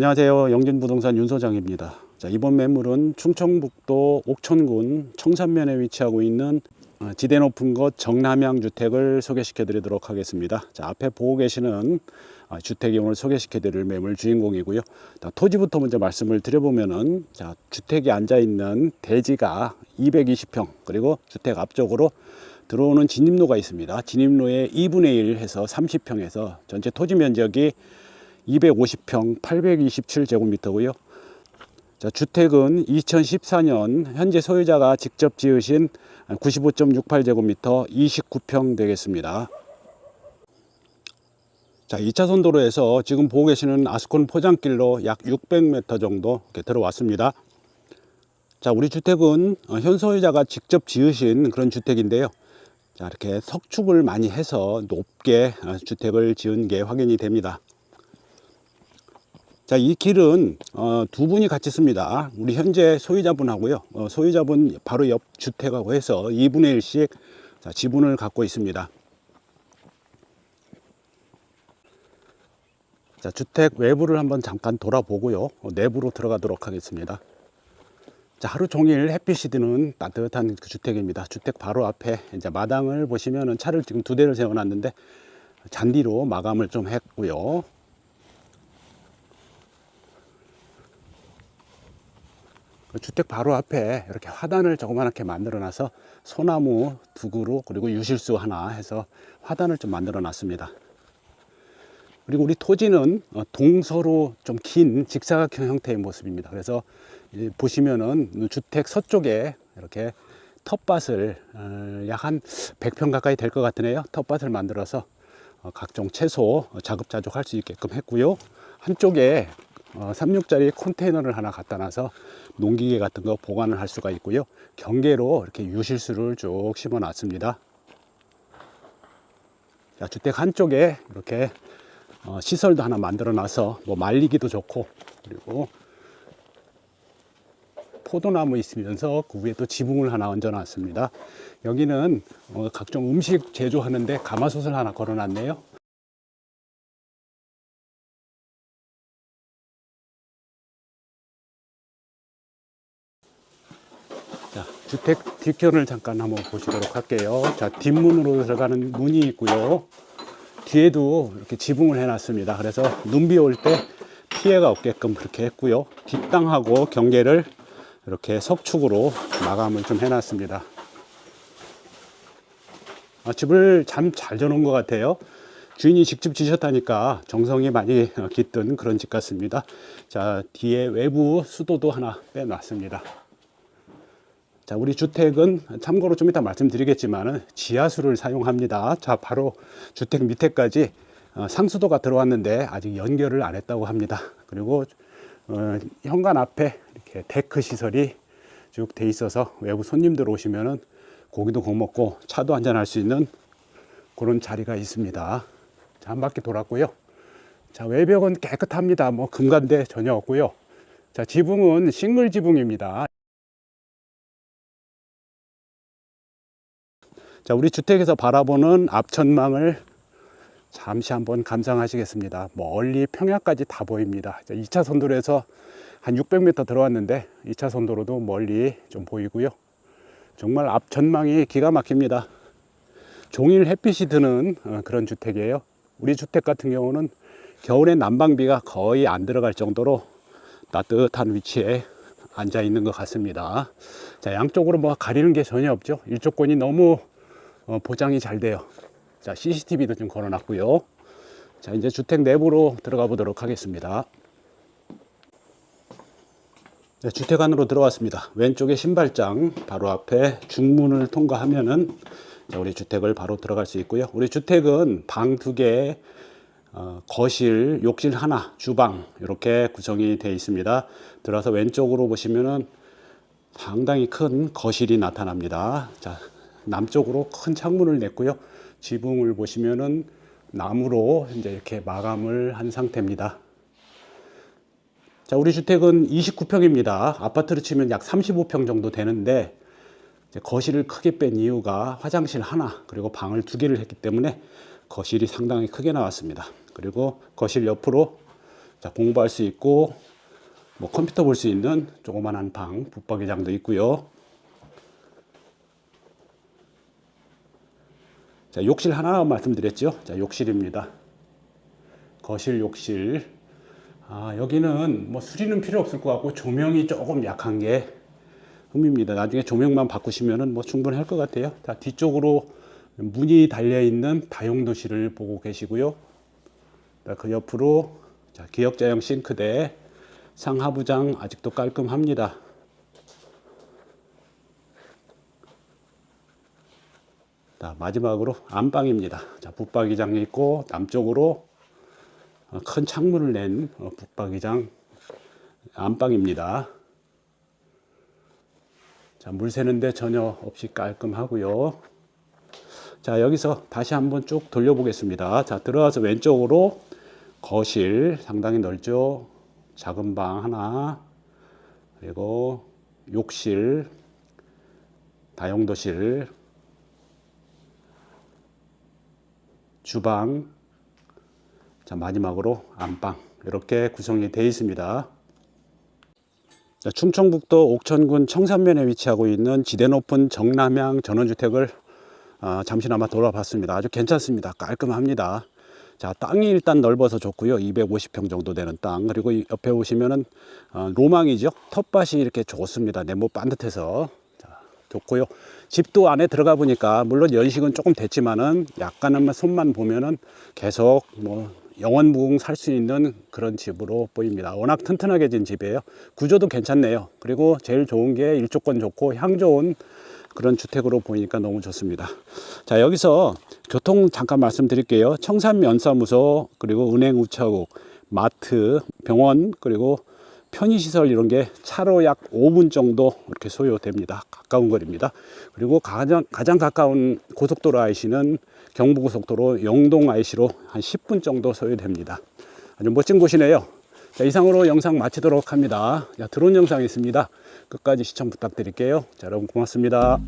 안녕하세요. 영진부동산 윤 소장입니다. 자, 이번 매물은 충청북도 옥천군 청산면에 위치하고 있는 어, 지대 높은 곳 정남향 주택을 소개시켜 드리도록 하겠습니다. 자, 앞에 보고 계시는 아, 주택이 오늘 소개시켜 드릴 매물 주인공이고요. 자, 토지부터 먼저 말씀을 드려보면은 자, 주택이 앉아 있는 대지가 220평 그리고 주택 앞쪽으로 들어오는 진입로가 있습니다. 진입로에 2분의 1 해서 30평에서 전체 토지 면적이 250평 827제곱미터고요. 자, 주택은 2014년 현재 소유자가 직접 지으신 95.68제곱미터 29평 되겠습니다. 자, 2차 선 도로에서 지금 보고 계시는 아스콘 포장길로 약 600m 정도 들어왔습니다. 자, 우리 주택은 어, 현 소유자가 직접 지으신 그런 주택인데요. 자, 이렇게 석축을 많이 해서 높게 어, 주택을 지은 게 확인이 됩니다. 자, 이 길은 어, 두 분이 같이 씁니다. 우리 현재 소유자분하고요. 어, 소유자분 바로 옆 주택하고 해서 2분의 1씩 자, 지분을 갖고 있습니다. 자, 주택 외부를 한번 잠깐 돌아보고요. 어, 내부로 들어가도록 하겠습니다. 자, 하루 종일 햇빛이 드는 따뜻한 그 주택입니다. 주택 바로 앞에 이제 마당을 보시면은 차를 지금 두 대를 세워놨는데 잔디로 마감을 좀 했고요. 주택 바로 앞에 이렇게 화단을 조그맣게 만들어 놔서 소나무 두 그루 그리고 유실수 하나 해서 화단을 좀 만들어 놨습니다. 그리고 우리 토지는 어, 동서로 좀 긴 직사각형 형태의 모습입니다. 그래서 이 보시면은 주택 서쪽에 이렇게 텃밭을 어, 약한 100평 가까이 될 것 같으네요. 텃밭을 만들어서 어, 각종 채소 자급자족할 수 있게끔 했고요. 한쪽에 어, 36짜리 컨테이너를 하나 갖다 놔서 농기계 같은 거 보관을 할 수가 있고요. 경계로 이렇게 유실수를 쭉 심어 놨습니다. 자, 주택 한쪽에 이렇게 어, 시설도 하나 만들어 놔서 뭐 말리기도 좋고 그리고 포도나무 있으면서 그 위에 또 지붕을 하나 얹어 놨습니다. 여기는 어, 각종 음식 제조하는데 가마솥을 하나 걸어 놨네요. 주택 뒷편을 잠깐 한번 보시도록 할게요. 자, 뒷문으로 들어가는 문이 있고요. 뒤에도 이렇게 지붕을 해놨습니다. 그래서 눈비 올 때 피해가 없게끔 그렇게 했고요. 뒷땅하고 경계를 이렇게 석축으로 마감을 좀 해놨습니다. 아, 집을 참 잘 져놓은 것 같아요. 주인이 직접 지셨다니까 정성이 많이 깃든 그런 집 같습니다. 자, 뒤에 외부 수도도 하나 빼놨습니다. 자, 우리 주택은 참고로 좀 이따 말씀드리겠지만 지하수를 사용합니다. 자, 바로 주택 밑에까지 어, 상수도가 들어왔는데 아직 연결을 안 했다고 합니다. 그리고 어, 현관 앞에 이렇게 데크 시설이 쭉 돼 있어서 외부 손님들 오시면은 고기도 구워 먹고 차도 한잔 할 수 있는 그런 자리가 있습니다. 자, 한 바퀴 돌았고요. 자, 외벽은 깨끗합니다. 뭐 금간대 전혀 없고요. 자, 지붕은 싱글 지붕입니다. 자, 우리 주택에서 바라보는 앞천망을 잠시 한번 감상하시겠습니다. 멀리 평야까지 다 보입니다. 2차 선 도로에서 한 600m 들어왔는데 2차 선 도로도 멀리 좀 보이고요. 정말 앞 전망이 기가 막힙니다. 종일 햇빛이 드는 어, 그런 주택이에요. 우리 주택 같은 경우는 겨울에 난방비가 거의 안 들어갈 정도로 따뜻한 위치에 앉아 있는 것 같습니다. 자, 양쪽으로 뭐 가리는 게 전혀 없죠. 일조권이 너무 어, 보장이 잘 돼요. 자, CCTV도 좀 걸어 놨고요. 자, 이제 주택 내부로 들어가 보도록 하겠습니다. 네, 주택 안으로 들어왔습니다. 왼쪽에 신발장, 바로 앞에 중문을 통과하면은 자, 우리 주택을 바로 들어갈 수 있고요. 우리 주택은 방 두 개, 어, 거실, 욕실 하나, 주방 이렇게 구성이 되어 있습니다. 들어서 왼쪽으로 보시면은 상당히 큰 거실이 나타납니다. 자, 남쪽으로 큰 창문을 냈고요. 지붕을 보시면은 나무로 이제 이렇게 마감을 한 상태입니다. 자, 우리 주택은 29평입니다. 아파트로 치면 약 35평 정도 되는데 거실을 크게 뺀 이유가 화장실 하나 그리고 방을 두 개를 했기 때문에 거실이 상당히 크게 나왔습니다. 그리고 거실 옆으로 자, 공부할 수 있고 뭐 컴퓨터 볼 수 있는 조그만한 방, 붙박이장도 있고요. 자, 욕실 하나 말씀드렸죠. 자, 욕실입니다. 거실 욕실. 아, 여기는 뭐 수리는 필요 없을 것 같고 조명이 조금 약한 게 흠입니다. 나중에 조명만 바꾸시면은 뭐 충분할 것 같아요. 자, 뒤쪽으로 문이 달려 있는 다용도실을 보고 계시고요. 자, 그 옆으로 자, 기역자형 싱크대, 상하부장 아직도 깔끔합니다. 자, 마지막으로 안방입니다. 자, 붙박이장이 있고 남쪽으로 어, 큰 창문을 낸 어, 붙박이장 안방입니다. 자, 물 새는데 전혀 없이 깔끔하고요. 자, 여기서 다시 한번 쭉 돌려보겠습니다. 자, 들어와서 왼쪽으로 거실 상당히 넓죠. 작은 방 하나, 그리고 욕실, 다용도실, 주방, 자, 마지막으로 안방 이렇게 구성이 되어 있습니다. 자, 충청북도 옥천군 청산면에 위치하고 있는 지대 높은 정남향 전원주택을 아, 잠시나마 돌아봤습니다. 아주 괜찮습니다. 깔끔합니다. 자, 땅이 일단 넓어서 좋고요. 250평 정도 되는 땅. 그리고 이 옆에 보시면은 어, 로망이죠. 텃밭이 이렇게 좋습니다. 네모 반듯해서 자, 좋고요. 집도 안에 들어가 보니까 물론 연식은 조금 됐지만은 약간은 손만 보면은 계속 뭐 영원무궁 살 수 있는 그런 집으로 보입니다. 워낙 튼튼하게 진 집이에요. 구조도 괜찮네요. 그리고 제일 좋은 게 일조권 좋고 향 좋은 그런 주택으로 보이니까 너무 좋습니다. 자, 여기서 교통 잠깐 말씀드릴게요. 청산면사무소, 그리고 은행 우체국, 마트, 병원, 그리고 편의시설 이런 게 차로 약 5분 정도 이렇게 소요됩니다. 가까운 거리입니다. 그리고 가장, 가장 가까운 고속도로 IC는 경부고속도로 영동 IC로 한 10분 정도 소요됩니다. 아주 멋진 곳이네요. 자, 이상으로 영상 마치도록 합니다. 자, 드론 영상 있습니다. 끝까지 시청 부탁드릴게요. 자, 여러분 고맙습니다.